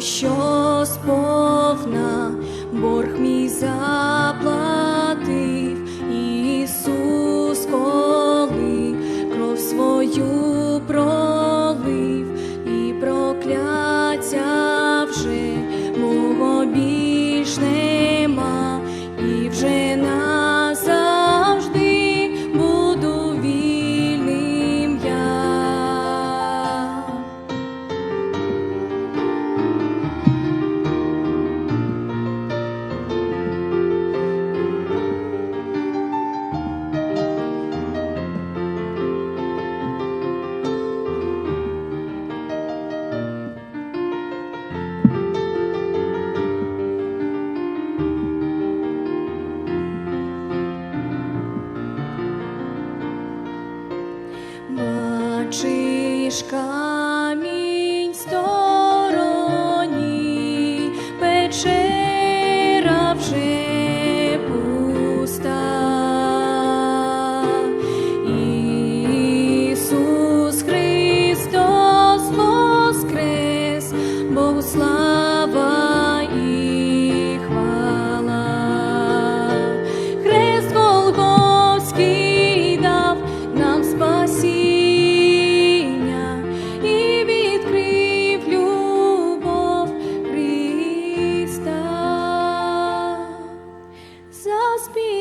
що сповна. Борг мій заплатив Бачиш камінь стороні, печера вже пуста. Ісус Христос воскрес, Богу слава. must be